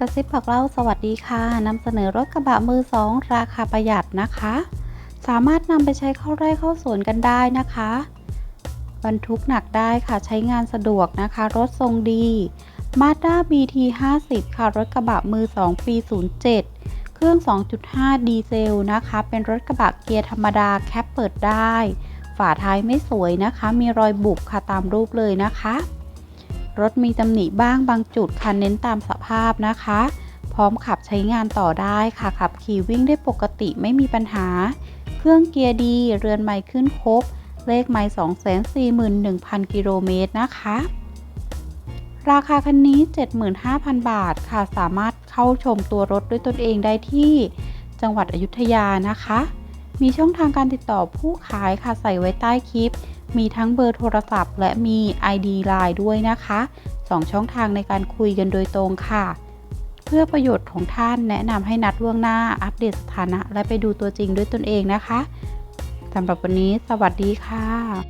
กระซิบบอกเล่าสวัสดีค่ะนำเสนอรถกระบะมือสองราคาประหยัดนะคะ สามารถนำไปใช้เข้าไร่เข้าสวนกันได้นะคะ บรรทุกหนักได้ค่ะใช้งานสะดวกนะคะ รถทรงดี Mazda BT 50ค่ะ รถกระบะมือ2ปี 07 เครื่อง 2.5 ดีเซลนะคะ เป็นรถกระบะเกียร์ธรรมดาแคปเปิดได้ ฝาท้ายไม่สวยนะคะ มีรอยบุบค่ะตามรูปเลยนะคะ รถมีตำหนิบ้างบางจุดค่ะเน้นตามสภาพนะคะ พร้อมขับใช้งานต่อได้ค่ะขับขี่วิ่งได้ปกติไม่มีปัญหา เครื่องเกียร์ดีเรือนไม้ขึ้นครบ เลขไม้241,000 กิโลเมตรนะคะ ราคาคันนี้ 75,000 บาทค่ะสามารถเข้าชมตัวรถด้วยตนเองได้ที่จังหวัดอยุธยานะคะ มีช่องทางการติดต่อผู้ขายค่ะใส่ไว้ใต้คลิป มีทั้งเบอร์โทรศัพท์ และมี ID Line ด้วยนะคะสองช่องทางในการคุยกันโดยตรงค่ะ เพื่อประโยชน์ของท่านแนะนำให้นัดล่วงหน้าอัปเดตสถานะ และไปดูตัวจริงด้วยตนเองนะคะสำหรับวันนี้ สวัสดีค่ะ